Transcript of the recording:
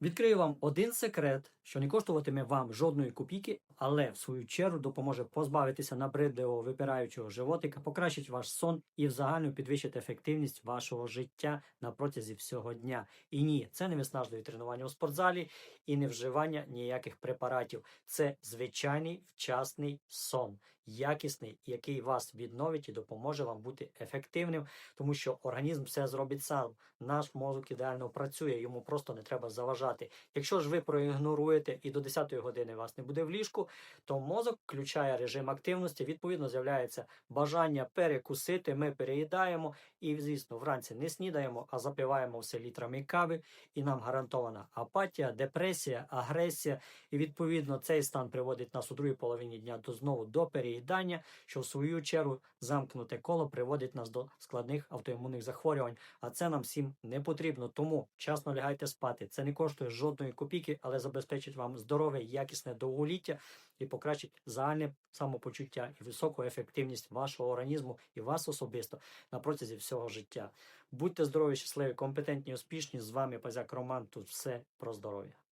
Відкрию вам один секрет, що не коштуватиме вам жодної копійки, але в свою чергу допоможе позбавитися набридливого випираючого животика, покращить ваш сон і в загальному підвищить ефективність вашого життя на протязі всього дня. І ні, це не виснажливі тренування у спортзалі і не вживання ніяких препаратів. Це звичайний вчасний сон, якісний, який вас відновить і допоможе вам бути ефективним, тому що організм все зробить сам. Наш мозок ідеально працює, йому просто не треба заважати. Якщо ж ви проігноруєте і до 10 години вас не буде в ліжку, то мозок включає режим активності. Відповідно, з'являється бажання перекусити. Ми переїдаємо і, звісно, вранці не снідаємо, а запиваємо все літрами кави, і нам гарантована апатія, депресія, агресія. І відповідно цей стан приводить нас у другій половині дня до знову до переїдання, що в свою чергу замкнуте коло приводить нас до складних автоімунних захворювань. А це нам всім не потрібно. Тому вчасно лягайте спати. Це не коштує жодної копійки, але забезпечить вам здорове, якісне довголіття і покращить загальне самопочуття і високу ефективність вашого організму і вас особисто на протязі всього життя. Будьте здорові, щасливі, компетентні, успішні. З вами Пазяк Роман. Тут все про здоров'я.